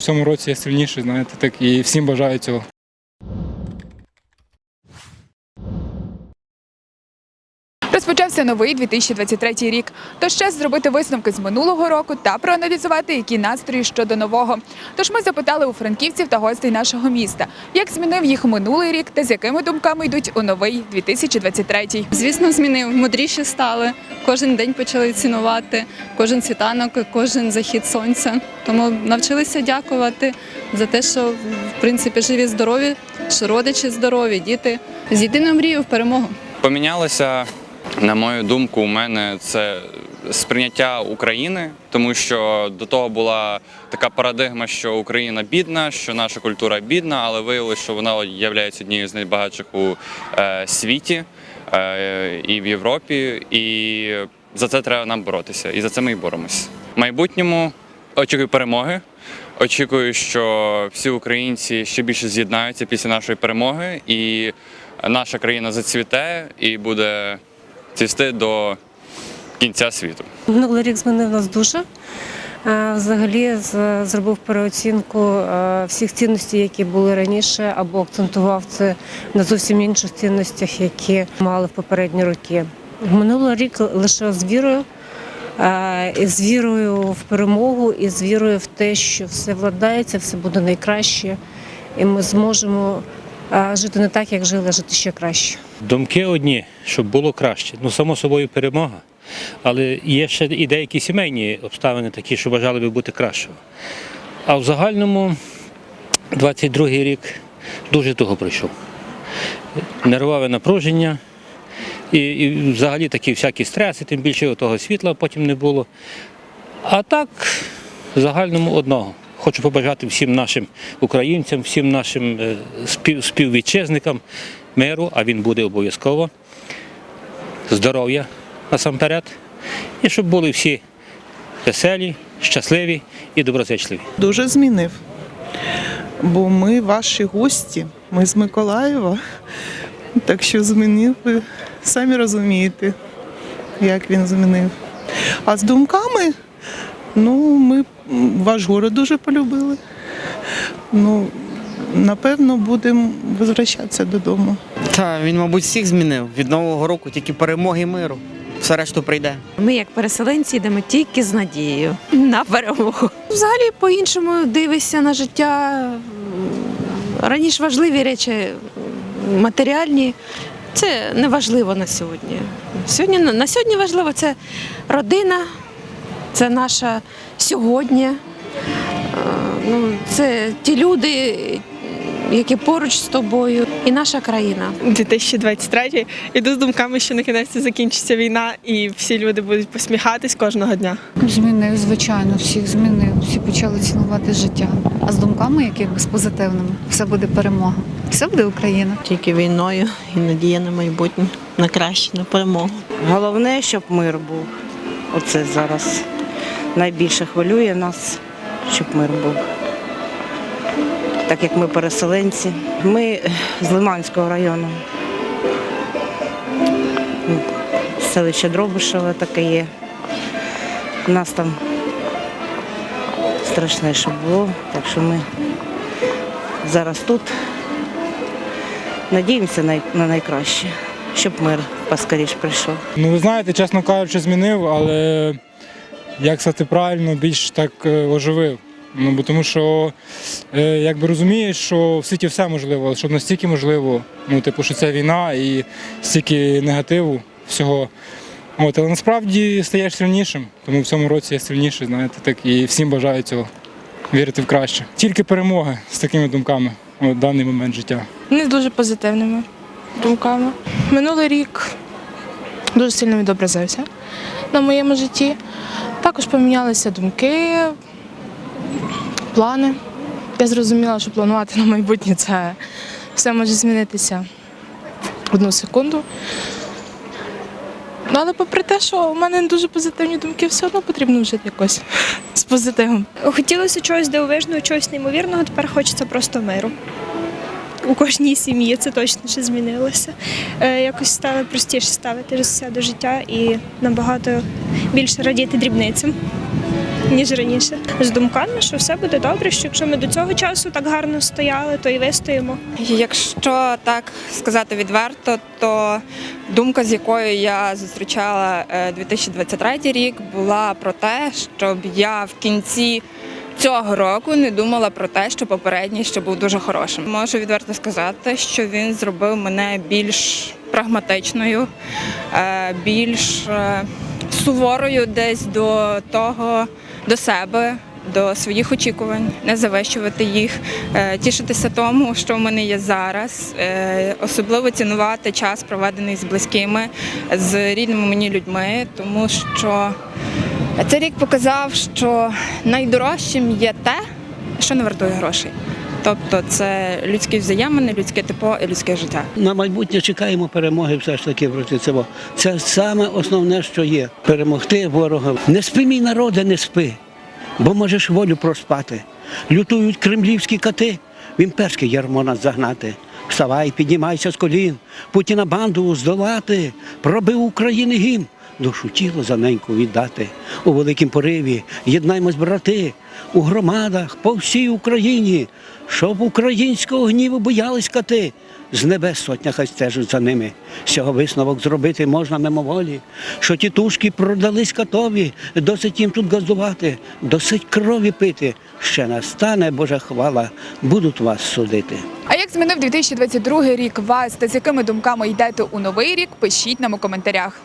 В цьому році я сильніший, знаєте, так і всім бажаю цього. Розпочався новий 2023 рік. Тож час зробити висновки з минулого року та проаналізувати, які настрої щодо нового. Тож ми запитали у франківців та гостей нашого міста, як змінив їх минулий рік та з якими думками йдуть у новий 2023. Звісно, змінив. Мудріші стали. Кожен день почали цінувати, кожен світанок, кожен захід сонця. Тому навчилися дякувати за те, що в принципі живі, здорові, що родичі здорові, діти з єдиною мрією в перемогу. Помінялося, на мою думку, у мене це сприйняття України, тому що до того була така парадигма, що Україна бідна, що наша культура бідна, але виявилося, що вона є однією з найбагатших у е, світі е, і в Європі. І за це треба нам боротися. І за це ми і боремось. В майбутньому очікую перемоги. Очікую, що всі українці ще більше з'єднаються після нашої перемоги, і наша країна зацвіте і буде цвісти до кінця світу. Минулий рік змінив нас дуже. Е, Взагалі зробив переоцінку е, всіх цінностей, які були раніше, або акцентував це на зовсім інших цінностях, які мали в попередні роки. Минулий рік лише з вірою, е, з вірою в перемогу, і з вірою в те, що все владається, все буде найкраще, і ми зможемо жити не так, як жили, а жити ще краще. Думки одні, щоб було краще. Ну, само собою, перемога. Але є ще і деякі сімейні обставини такі, що бажали би бути кращого. А в загальному 22-й рік дуже того пройшов. Нервове напруження і, і взагалі такі всякі стреси, тим більше того світла потім не було. А так, в загальному одного. Хочу побажати всім нашим українцям, всім нашим е, спів, співвітчизникам миру, а він буде обов'язково, здоров'я насамперед, і щоб були всі веселі, щасливі і доброзичливі. дуже змінив. Бо ми ваші гості, ми з Миколаєва. Так що змінив, ви самі розумієте, як він змінив. А з думками, ну, ми ваш город дуже полюбили. Ну, напевно, будемо возвращатися додому. Та він, мабуть, всіх змінив. Від нового року тільки перемоги миру. Все решту прийде. Ми, як переселенці, йдемо тільки з надією на перемогу. Взагалі, по-іншому дивишся на життя. Раніше важливі речі матеріальні. Це не важливо на сьогодні. Сьогодні на сьогодні важливо це родина, це наша сьогодні. Ну, це ті люди, які поруч з тобою, і наша країна. 2023 іду з думками, що на кінець закінчиться війна, і всі люди будуть посміхатись кожного дня. Змінив, звичайно, всіх змінив. Всі почали цінувати життя. А з думками якимись позитивними все буде перемога. Все буде Україна. Тільки війною і надія на майбутнє, на краще, на перемогу. Головне, щоб мир був. Оце зараз найбільше хвилює нас, щоб мир був. Так як ми переселенці. Ми з Лиманського району. Селище Дробишеве таке є. У нас там страшне, що було, так що ми зараз тут надіємося на найкраще, щоб мир поскоріш прийшов. Ну, ви знаєте, чесно кажучи, змінив, але як сказати правильно, більш так е, оживив. Ну, бо тому що е, якби розумієш, що в світі все можливо, щоб настільки можливо, ну, типу, що це війна і стільки негативу всього. От, але насправді стаєш сильнішим, тому в цьому році я сильніший, знаєте, так і всім бажаю цього вірити в краще. Тільки перемоги з такими думками в даний момент життя. Не дуже позитивними думками. Минулий рік дуже сильно відобразився на моєму житті. Також помінялися думки, плани. Я зрозуміла, що планувати на майбутнє це все може змінитися одну секунду. Ну, але попри те, що у мене не дуже позитивні думки, все одно потрібно жити якось з позитивом. Хотілося чогось дивовижного, чогось неймовірного, тепер хочеться просто миру. У кожній сім'ї це точно ще змінилося. Е, якось стало простіше ставити все до життя і набагато більше радіти дрібницям. ніж раніше. З думками, що все буде добре, що якщо ми до цього часу так гарно стояли, то і вистоїмо. Якщо так сказати відверто, то думка, з якою я зустрічала е, 2023 рік, була про те, щоб я в кінці цього року не думала про те, що попередній ще був дуже хорошим. Можу відверто сказати, що він зробив мене більш прагматичною, е, більш е, суворою десь до того, до себе. До своїх очікувань, не завищувати їх, е, тішитися тому, що в мене є зараз, особливо цінувати час, проведений з близькими, з рідними мені людьми, тому що цей рік показав, що найдорожчим є те, що не вартує грошей. Тобто це людські взаємини, людське тепло і людське життя. На майбутнє чекаємо перемоги все ж таки проти цього. Це саме основне, що є. Перемогти ворога. Не спи, мій народе, не спи, бо можеш волю проспати. Лютують кремлівські кати, в імперське ярмо нас загнати. Вставай, піднімайся з колін, Путіна банду здолати, пробив України гімн, душу тіло за неньку віддати. У великім пориві єднаймось, брати, у громадах по всій Україні, щоб українського гніву боялись кати. З небес сотня хай стежуть за ними. З цього висновок зробити можна мимоволі, що тітушки продались катові, досить їм тут газдувати, досить крові пити. Ще настане Божа хвала, будуть вас судити. А як змінив 2022 рік вас та з якими думками йдете у новий рік? Пишіть нам у коментарях.